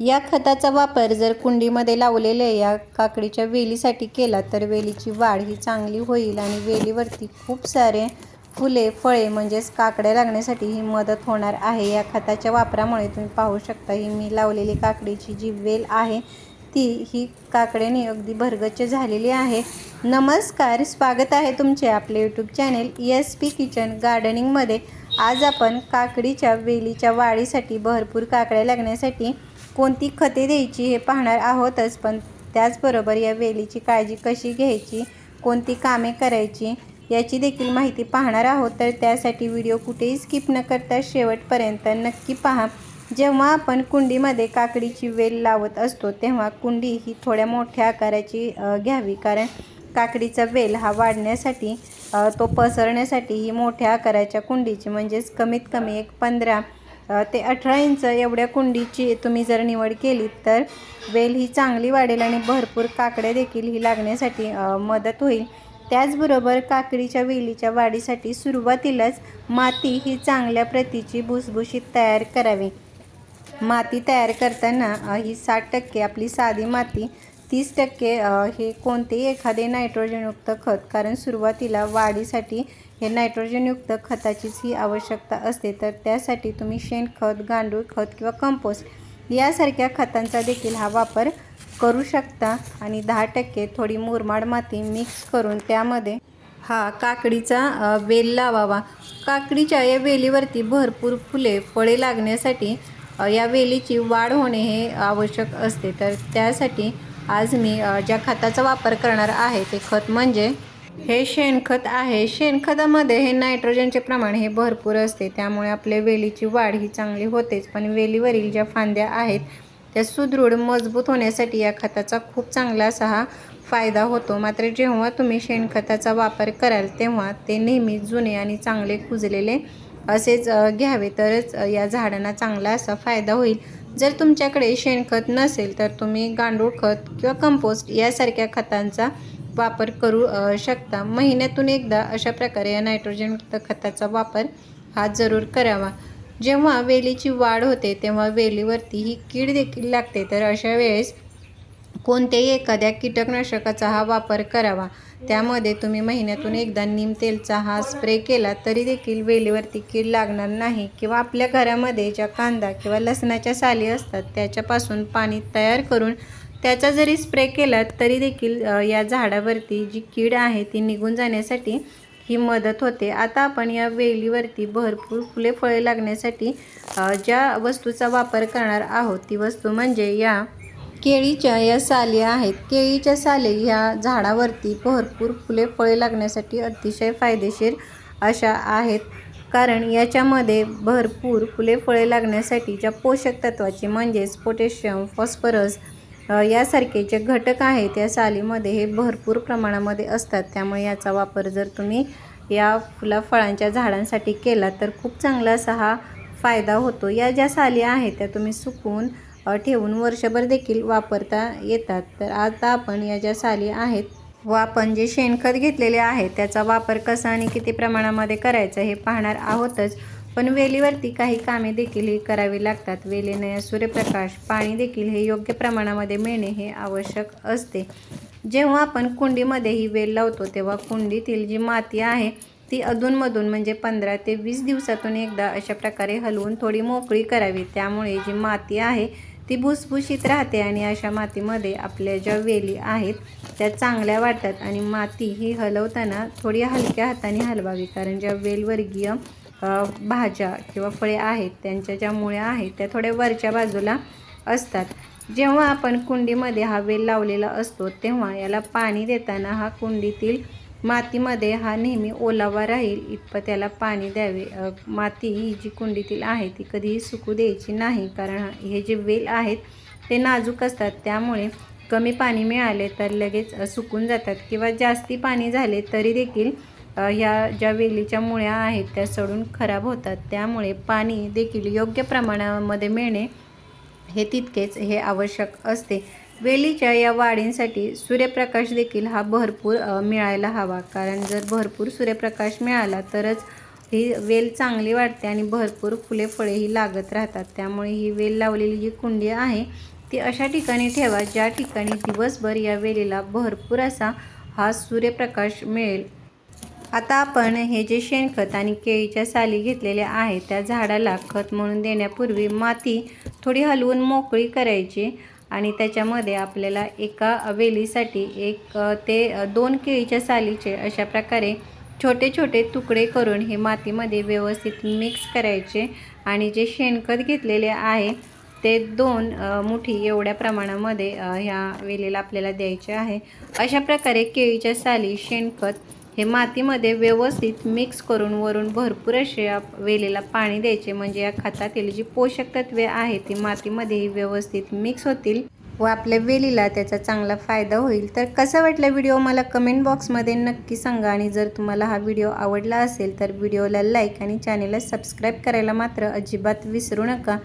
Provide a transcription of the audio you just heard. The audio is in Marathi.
या खताचा वापर जर कुंडीमध्ये लावलेल्या या काकडीच्या वेलीसाठी केला तर वेलीची वाढ ही चांगली होईल आणि वेलीवरती खूप सारे फुले फळे म्हणजेच काकड्या लागण्यासाठी ही मदत होणार आहे. या खताच्या वापरामुळे तुम्ही पाहू शकता ही मी लावलेली काकडीची जी वेल आहे ती ही काकड्याने अगदी भरगच्च झालेली आहे. नमस्कार स्वागत आहे तुमचे आपले YouTube channel S P kitchen गार्डनिंगमध्ये आज आपण काकडीच्या वेलीच्या वाढीसाठी भरपूर काकड्या लागण्यासाठी कोणती खते द्यायची हे पाहणार आहोतच पण त्याचबरोबर या वेलीची काळजी कशी घ्यायची कोणती कामे करायची याची देखील माहिती पाहणार आहोत. तर त्यासाठी व्हिडिओ कुठेही स्किप न करता शेवटपर्यंत नक्की पहा. जेव्हा आपण कुंडीमध्ये काकडीची वेल लावत असतो तेव्हा कुंडी ही थोड्या मोठ्या आकाराची घ्यावी. कारण काकडीचा वेल हा वाढण्यासाठी तो पसरण्यासाठी ही मोठ्या आकाराच्या कुंडीची म्हणजेच कमीत कमी एक पंधरा ते अठरा इंच एवढ्या कुंडीची तुम्ही जर निवड केली तर वेल ही चांगली वाढेल आणि भरपूर काकड्या देखील ही लागण्यासाठी मदत होईल. त्याचबरोबर काकडीच्या वेलीच्या वाढीसाठी सुरुवातीलाच माती ही चांगल्या प्रतीची भुसभुशीत तयार करावी. माती तयार करताना ही साठ टक्के आपली साधी माती तीस टक्के हे कोणतेही एखादे नायट्रोजनयुक्त खत कारण सुरुवातीला वाढीसाठी हे नायट्रोजनयुक्त खताचीच ही आवश्यकता असते तर त्यासाठी तुम्ही शेणखत गांडूळ खत किंवा कंपोस्ट यासारख्या खतांचा देखील हा वापर करू शकता आणि दहा टक्के थोडी मुरमाड माती मिक्स करून त्यामध्ये हा काकडीचा वेल लावावा. काकडीच्या या वेलीवरती भरपूर फुले फळे लागण्यासाठी या वेलीची वाढ होणे हे आवश्यक असते. तर त्यासाठी आज मी ज्या खताचा वापर करणार आहे ते खत म्हणजे हे शेणखत आहे. शेणखतामध्ये हे नायट्रोजनचे प्रमाण हे भरपूर असते. त्यामुळे आपल्या वेलीची वाढ ही चांगली होतेच. पण वेलीवरील ज्या फांद्या आहेत त्या सुदृढ मजबूत होण्यासाठी या खताचा खूप चांगला असा हा फायदा होतो. मात्र जेव्हा तुम्ही शेणखताचा वापर कराल तेव्हा ते नेहमी जुने आणि चांगले कुजलेले असेच घ्यावे. तरच या झाडांना चांगला असा फायदा होईल. जर तुमच्याकडे शेणखत नसेल तर तुम्ही गांडूळ खत किंवा कंपोस्ट यासारख्या खतांचा वापर करू शकता. महिन्यातून एकदा अशा प्रकारे या नायट्रोजनयुक्त खताचा वापर हा जरूर करावा. जेव्हा वेलीची वाढ होते तेव्हा वेलीवरती ही कीड देखील लागते. तर अशा वेळेस कोणत्याही एखाद्या कीटकनाशकाचा हा वापर करावा. त्यामध्ये तुम्ही महिन्यातून एकदा नीम तेलचा हा स्प्रे केला तरी देखील वेलीवरती कीड लागणार नाही किंवा आपल्या घरामध्ये ज्या कांदा किंवा लसणाच्या साली असतात त्याच्यापासून पाणी तयार करून त्याचा जरी स्प्रे केला तरी देखील या झाडावरती जी कीड आहे ती निघून जाण्यासाठी ही मदत होते. आता आपण या वेलीवरती भरपूर फुले फळे लागण्यासाठी ज्या वस्तूचा वापर करणार आहोत ती वस्तू म्हणजे या केळीच्या या साली आहेत. केळीच्या साले ह्या झाडावरती भरपूर फुले फळे लागण्यासाठी अतिशय फायदेशीर अशा आहेत. कारण याच्यामध्ये भरपूर फुले फळे लागण्यासाठी ज्या पोषक तत्वाची म्हणजेच पोटॅशियम फॉस्फरस यासारखे जे घटक आहेत या सालीमध्ये हे भरपूर प्रमाणामध्ये असतात. त्यामुळे याचा वापर जर तुम्ही या फुला फळांच्या झाडांसाठी केला तर खूप चांगला असा हा फायदा होतो. या ज्या साली आहेत त्या तुम्ही सुकवून ठेवून वर्षभर देखील वापरता येतात. तर आता आपण या ज्या साली आहेत व आपण जे शेणखत घेतलेले आहे त्याचा वापर कसा आणि किती प्रमाणामध्ये करायचा हे पाहणार आहोतच. पण वेलीवरती काही कामे देखील ही करावी लागतात. वेलीने सूर्यप्रकाश पाणी देखील हे योग्य प्रमाणामध्ये मिळणे हे आवश्यक असते. जेव्हा आपण कुंडीमध्ये ही वेल लावतो तेव्हा कुंडीतील जी माती आहे ती अधूनमधून म्हणजे पंधरा ते वीस दिवसातून एकदा अशा प्रकारे हलवून थोडी मोकळी करावी. त्यामुळे जी माती आहे ती भुसभुशीत राहते आणि अशा मातीमध्ये आपल्या ज्या वेली आहेत त्या चांगल्या वाटतात आणि माती ही हलवताना थोडी हलक्या हाताने हलवावी. कारण ज्या वेलवर्गीय भाज्या किंवा फळे आहेत त्यांच्या ज्या मुळ्या आहेत त्या थोड्या वरच्या बाजूला असतात. जेव्हा आपण कुंडीमध्ये हा वेल लावलेला असतो तेव्हा याला पाणी देताना हा कुंडीतील मातीमध्ये हा नेहमी ओलावा राहील इतपत त्याला पाणी द्यावे. माती ही जी कुंडीतील आहे ती कधीही सुकू द्यायची नाही कारण हे जे वेल आहेत ते नाजूक असतात. त्यामुळे कमी पाणी मिळाले तर लगेच सुकून जातात किंवा जास्ती पाणी झाले तरी देखील ह्या ज्या वेलीच्या मुळ्या आहेत त्या सडून खराब होतात. त्यामुळे पाणी देखील योग्य प्रमाणामध्ये मिळणे हे तितकेच हे आवश्यक असते. वेलीच्या या वाढींसाठी सूर्यप्रकाश देखील हा भरपूर मिळायला हवा. कारण जर भरपूर सूर्यप्रकाश मिळाला तरच ही वेल चांगली वाढते आणि भरपूर फुले फळेही लागत राहतात. त्यामुळे ही वेल लावलेली जी कुंडी आहे ती अशा ठिकाणी ठेवा ज्या ठिकाणी दिवसभर या वेलीला भरपूर असा हा सूर्यप्रकाश मिळेल. आता आपण हे जे शेणखत आणि केळीच्या साली घेतलेल्या आहेत त्या झाडाला खत म्हणून देण्यापूर्वी माती थोडी हलवून मोकळी करायची आणि त्याच्यामध्ये आपल्याला एका वेलीसाठी एक ते दोन केळीच्या सालीचे अशा प्रकारे छोटे छोटे तुकडे करून हे मातीमध्ये व्यवस्थित मिक्स करायचे आणि जे शेणखत घेतलेले आहे ते दोन मुठी एवढ्या प्रमाणामध्ये ह्या वेलीला आपल्याला द्यायचे आहे. अशा प्रकारे केळीच्या साली शेणखत हे मातीमध्ये व्यवस्थित मिक्स करून वरून भरपूर असे या वेलीला पाणी द्यायचे. म्हणजे या खतातील जी पोषक तत्वे आहेत ती मातीमध्येही व्यवस्थित मिक्स होतील व आपल्या वेलीला त्याचा चांगला फायदा होईल. तर कसा वाटला व्हिडिओ मला कमेंट बॉक्समध्ये नक्की सांगा. आणि जर तुम्हाला हा व्हिडिओ आवडला असेल तर व्हिडिओला लाईक आणि चॅनेलला सबस्क्राईब करायला मात्र अजिबात विसरू नका.